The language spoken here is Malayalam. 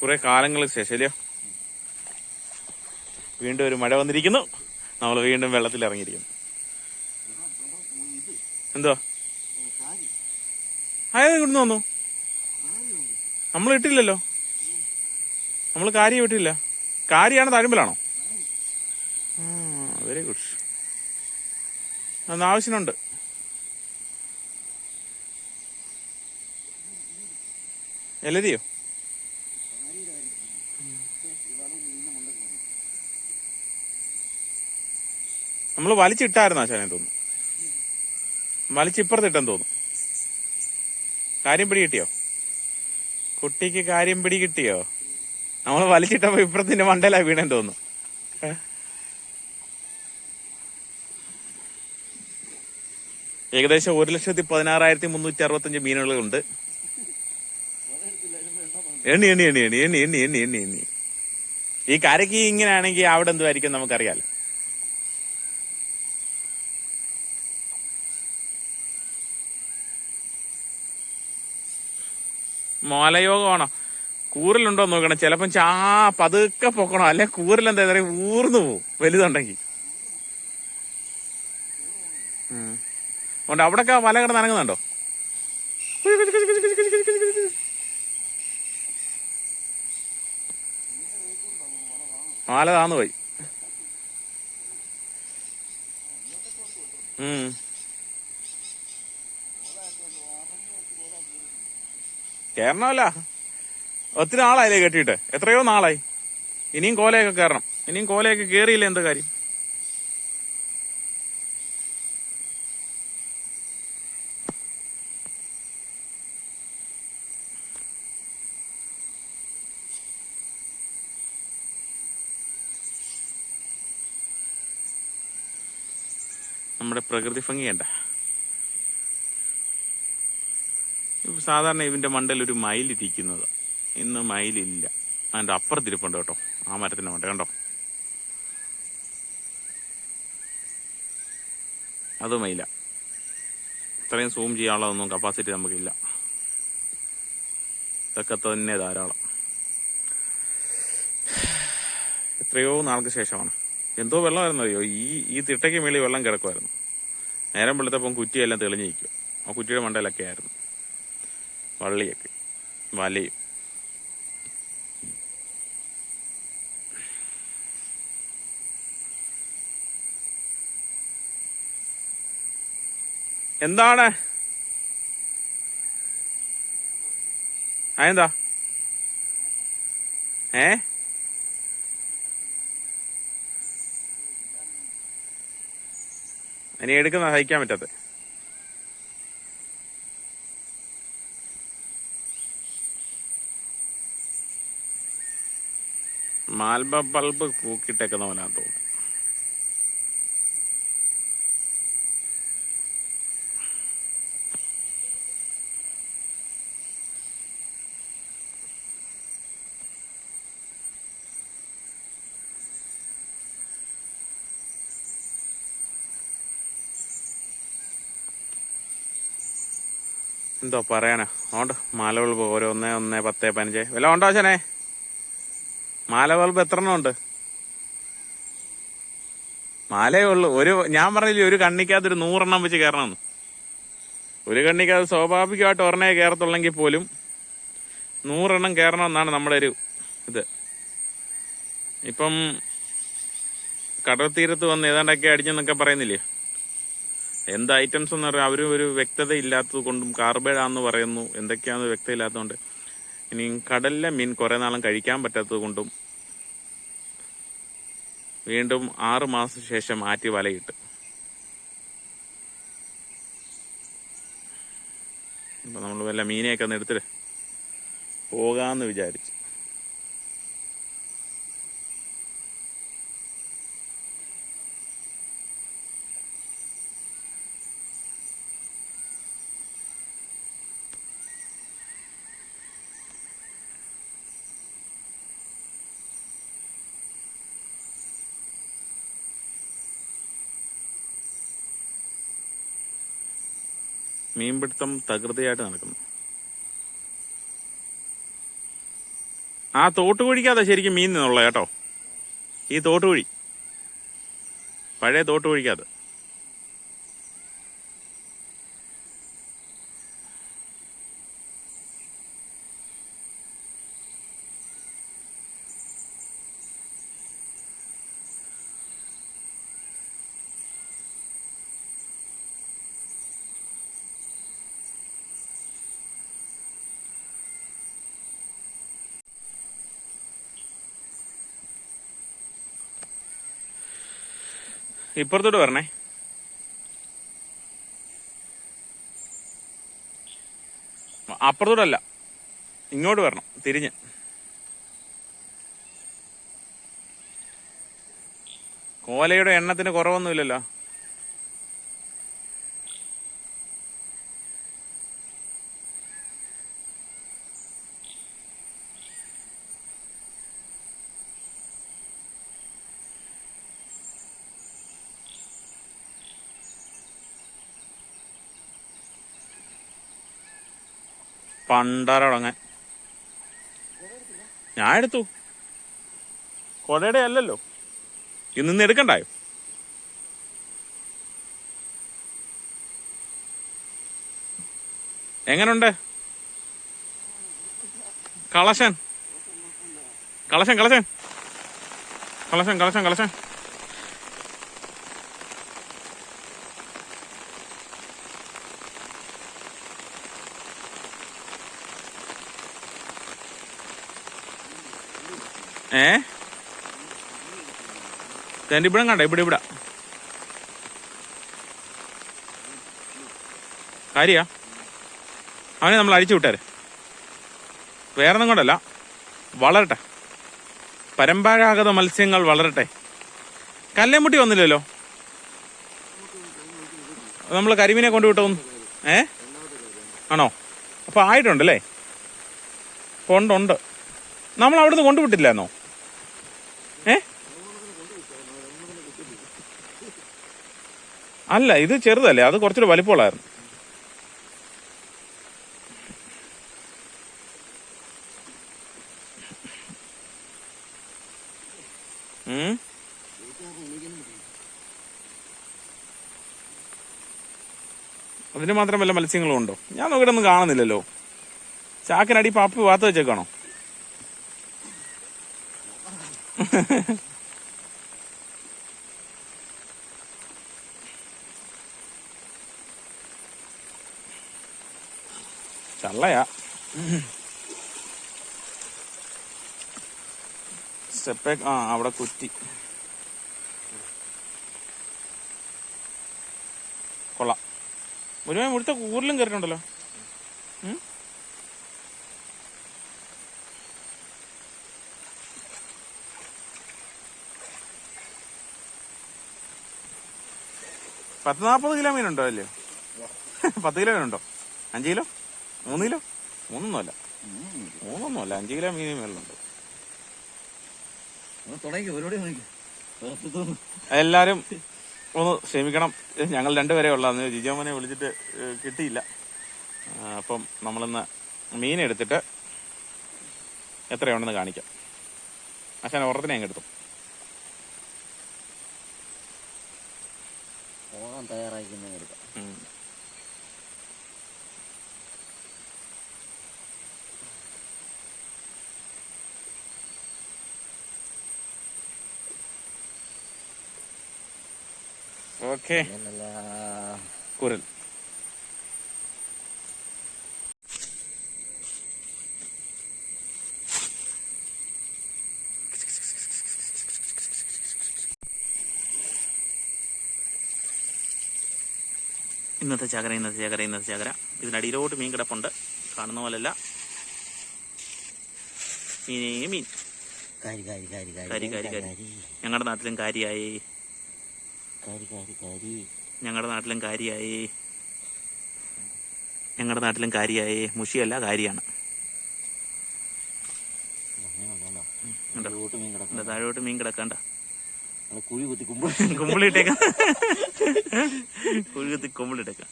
കുറെ കാലങ്ങൾക്ക് ശേഷം അല്ലയോ വീണ്ടും ഒരു മഴ വന്നിരിക്കുന്നു. നമ്മൾ വീണ്ടും വെള്ളത്തിൽ ഇറങ്ങിയിരിക്കുന്നു. എന്തോ? ആയത് ഇവിടുന്ന് വന്നു. നമ്മൾ ഇട്ടില്ലല്ലോ. നമ്മൾ കാര്യം ഇട്ടില്ല കാര്യമാണ് താഴ്മ്പലാണോ? വെരി ഗുഡ് അന്ന് ആവശ്യമുണ്ട്. എലരിയോ നമ്മൾ വലിച്ചിട്ടായിരുന്നു ആശാനെ തോന്നുന്നു. വലിച്ചിപ്പുറത്തിട്ടെന്ന് തോന്നുന്നു. കാര്യം പിടി കിട്ടിയോ? കുട്ടിക്ക് കാര്യം പിടി കിട്ടിയോ? നമ്മൾ വലിച്ചിട്ടപ്പോ ഇപ്പുറത്തിന്റെ മണ്ടയിലാ വീണെന്ന് തോന്നുന്നു. ഏകദേശം ഒരു ലക്ഷത്തി പതിനാറായിരത്തി മുന്നൂറ്റി അറുപത്തഞ്ച് മീനുകളുണ്ട്. എണ്ണി എണ്ണി എണ്ണി എണ്ണി എണ്ണി എണ്ണി എണ്ണി എണ്ണി ഈ കരക്ക് ഇങ്ങനെയാണെങ്കിൽ അവിടെ എന്തുമായിരിക്കും നമുക്കറിയാലോ. മോലയോഗമാണോ? കൂറിലുണ്ടോ നോക്കണം. ചിലപ്പം ചാ പതുക്കെ പൊക്കണോ. അല്ലെ കൂറിലെന്താ പറയുക ഊർന്നു പോവും വലുതുണ്ടെങ്കിൽ. അതുകൊണ്ട് അവിടൊക്കെ വല കിടന്ന് അനങ്ങുന്നുണ്ടോ? മാല താന്നു പോയി. ഉം. കേറണമല്ല. ഒത്തിരി നാളായില്ലേ കെട്ടിയിട്ട്. എത്രയോ നാളായി. ഇനിയും കോലയൊക്കെ കയറണം ഇനിയും കോലയൊക്കെ കയറിയില്ല എന്താ കാര്യം? നമ്മുടെ പ്രകൃതി ഭംഗി ഇപ്പൊ സാധാരണ ഇവന്റെ മണ്ടയിൽ ഒരു മയിലിരിക്കുന്നത് ഇന്ന് മയിലില്ല. അതിന്റെ അപ്പുറത്തിരിപ്പുണ്ട് കേട്ടോ. ആ മരത്തിന്റെ മണ്ട കണ്ടോ? അത് മയില. ഇത്രയും സൂം ചെയ്യാനുള്ളതൊന്നും കപ്പാസിറ്റി നമുക്കില്ല. ഇതൊക്കെ തന്നെ ധാരാളം. എത്രയോ നാൾക്ക് ശേഷമാണ്. എന്തോ വെള്ളമായിരുന്നു അറിയോ? ഈ ഈ തിട്ടയ്ക്ക് മേളിൽ വെള്ളം കിടക്കുമായിരുന്നു. നേരം വെളുത്തപ്പം കുറ്റിയെല്ലാം തെളിഞ്ഞിരിക്കും ആ കുറ്റിയുടെ മണ്ടയിലൊക്കെ ആയിരുന്നു വള്ളിയൊക്കെ വലയും. എന്താണ്? അതെന്താ? ഏ? ഇനി എടുക്കുന്ന സഹിക്കാൻ പറ്റാത്ത മാൽബ ബൾബ് കൂക്കിട്ടേക്കുന്ന പോലാന്ന് തോന്നുന്നു. എന്തോ പറയാനാ? ഓണ്ട് മാലകൾ ബൾബ് ഓരോ ഒന്ന് പത്ത് പതിനഞ്ച്. വില ഉണ്ടോ ആശാനെ മാല ബൾബ് എത്ര എണ്ണം ഉണ്ട്? മാലയേ ഉള്ളൂ. ഒരു ഞാൻ പറഞ്ഞില്ലേ ഒരു കണ്ണിക്കകത്ത് ഒരു നൂറെണ്ണം വെച്ച് കയറണമെന്ന്. ഒരു കണ്ണിക്കകത്ത് സ്വാഭാവികമായിട്ട് ഒരെണ്ണേ കയറത്തുള്ളെങ്കിൽ പോലും നൂറെണ്ണം കയറണമെന്നാണ് നമ്മുടെ ഒരു ഇത്. ഇപ്പം കടൽ തീരത്ത് വന്ന് ഏതാണ്ടൊക്കെ അടിച്ചെന്നൊക്കെ പറയുന്നില്ലേ? എന്ത് ഐറ്റംസ് എന്ന് പറയാം അവരും ഒരു വ്യക്തത ഇല്ലാത്തത് കൊണ്ടും കാർബേഡാന്ന് പറയുന്നു. എന്തൊക്കെയാണെന്ന് വ്യക്തത ഇല്ലാത്തതുകൊണ്ട് ഇനി കടലിലെ മീൻ കുറേ നാളും കഴിക്കാൻ പറ്റാത്തത് കൊണ്ടും വീണ്ടും ആറ് മാസം ശേഷം മാറ്റി വലയിട്ട്. അപ്പൊ നമ്മൾ വല്ല മീനെയൊക്കെ ഒന്ന് എടുത്തിട്ട് പോകാന്ന് വിചാരിച്ചു. മീൻപിടുത്തം തകൃതിയായിട്ട് നടക്കുന്നു. ആ തോട്ടുകുഴിക്കാതെ ശരിക്കും മീൻ നിന്നുള്ള കേട്ടോ. ഈ തോട്ടുകുഴി പഴയ തോട്ടുകുഴിക്കകത്ത് ഇപ്പുറത്തോട്ട് വരണേ. അപ്പുറത്തോട്ടല്ല. ഇങ്ങോട്ട് വരണം. തിരിഞ്ഞ്. കോലയുടെ എണ്ണത്തിന് കുറവൊന്നുമില്ലല്ലോ. പണ്ടാരടങ്ങാൻ. ഞാൻ എടുത്തു. കൊടയുടെ അല്ലല്ലോ ഇന്ന് എടുക്കണ്ടായോ? എങ്ങനുണ്ട്? കളശൻ. കളശൻ കളശൻ. കളശൻ കളശൻ കളശൻ ഏ തന്റെ ഇവിടെ കണ്ട? ഇവിടെ ഇവിടെ. കാര്യാ? അവനെ നമ്മൾ അഴിച്ചു വിട്ടേരെ. വേറൊന്നും കൊണ്ടല്ല. വളരട്ടെ. പരമ്പരാഗത മത്സ്യങ്ങൾ വളരട്ടെ. കല്ലേമുട്ടി വന്നില്ലല്ലോ? നമ്മൾ കരിമീനെ കൊണ്ടുവിട്ടോ ഏ? ആണോ? അപ്പൊ ആയിട്ടുണ്ടല്ലേ? ഉണ്ട് നമ്മൾ അവിടുന്ന് കൊണ്ടുവിട്ടില്ലായിരുന്നോ? ഏ? അല്ല ഇത് ചെറുതല്ലേ. അത് കുറച്ചൊരു വലിപ്പമുള്ളായിരുന്നു അതിന് മാത്രം വല്ല മത്സ്യങ്ങളും ഉണ്ടോ? ഞാൻ നോക്കിയിട്ട് കാണുന്നില്ലല്ലോ. ചാക്കിനടി പാപ്പി വാത്ത വെച്ചേക്കാണോ? ചള്ളയാ. സ്റ്റെപ്പേ ആ അവിടെ കുറ്റി. കൊള്ളാം. ഒരു ഇവിടുത്തെ കൂറിലും കയറിയിട്ടുണ്ടല്ലോ? പത്ത് നാൽപ്പത് കിലോ മീനുണ്ടോ അല്ലേ പത്ത് കിലോ മീനുണ്ടോ? അഞ്ച് കിലോ? മൂന്ന് കിലോ മൂന്നൊന്നുമല്ല. മൂന്നൊന്നും അല്ല അഞ്ച് കിലോ മീൻ മേളിലുണ്ട്. എല്ലാരും ഒന്ന് ക്ഷമിക്കണം. ഞങ്ങൾ രണ്ടുപേരെ ഉള്ളതെന്ന് ജിജോമനെ വിളിച്ചിട്ട് കിട്ടിയില്ല. അപ്പം നമ്മളിന്ന് മീൻ എടുത്തിട്ട് എത്രയുണ്ടെന്ന് കാണിക്കാം. അച്ഛൻ ഓർത്തിനെ അങ്ങ് എടുത്തു. പോകാൻ തയ്യാറായിരിക്കുന്ന എടുക്കാം ഓക്കെ. കുരൽ. ഇന്നത്തെ ചകര ഇന്നത്തെ ചകര ഇന്നത്തെ ചകര. ഇതിനടിയിലോട്ട് മീൻ കിടപ്പുണ്ട്. കാണുന്ന പോലല്ല മീനേ മീൻ. ഞങ്ങളുടെ നാട്ടിലും കാര്യായി കാരി. കാരി കാരി ഞങ്ങളുടെ നാട്ടിലും കാര്യായി. ഞങ്ങളുടെ നാട്ടിലും കാര്യായി. മുഷിയല്ല കാര്യാണ്. താഴോട്ട് മീൻ കിടക്കണ്ട? കുഴി കുത്തി കുമ്പിളി കുമ്പിളിട്ടേക്കാം കുഴി കുത്തി കുമ്പിളിട്ടേക്കാം